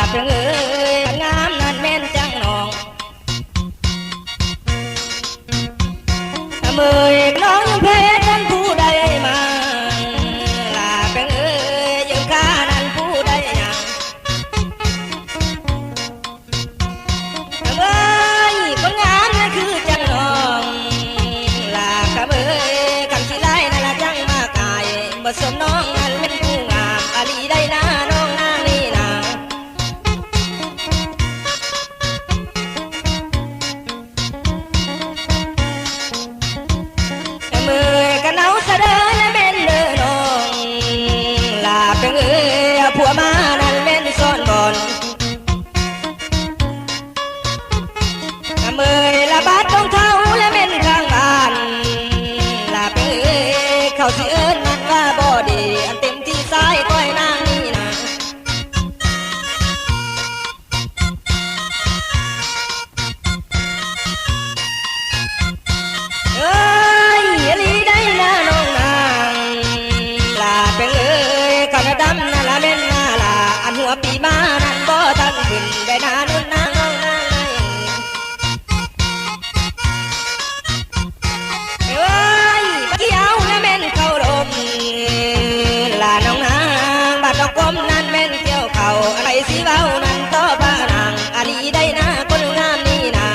าเพื่องามนั่นแม่นจังนองเมื่อน้องเพชรนั้นผู้ใดมาลาเพื่อยังข้านั้นผู้ใดยังเมื่อคนงามนั้นคือจังนองลาเมื่อคำที่ไล่นั่นละจังมากายบ่สมน้อง ดีเต็มที่สายก้อยนางนี่นะเอ้ยยลีได้นะน้องนางลาเป็เอ้ยกระดำนะละเล่นนะลาอันหัวปีมานั้นบ่ทันขึ้น ฝ้านางต่อพระนางอันนี้ได้นะคนงามนี่นะ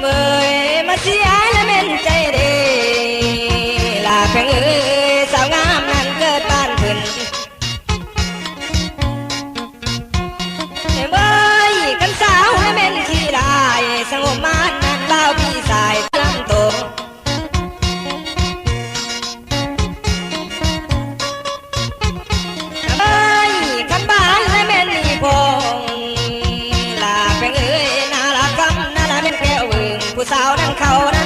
เมื่อมาเสียแล้วเม่นใจเด้ and cold.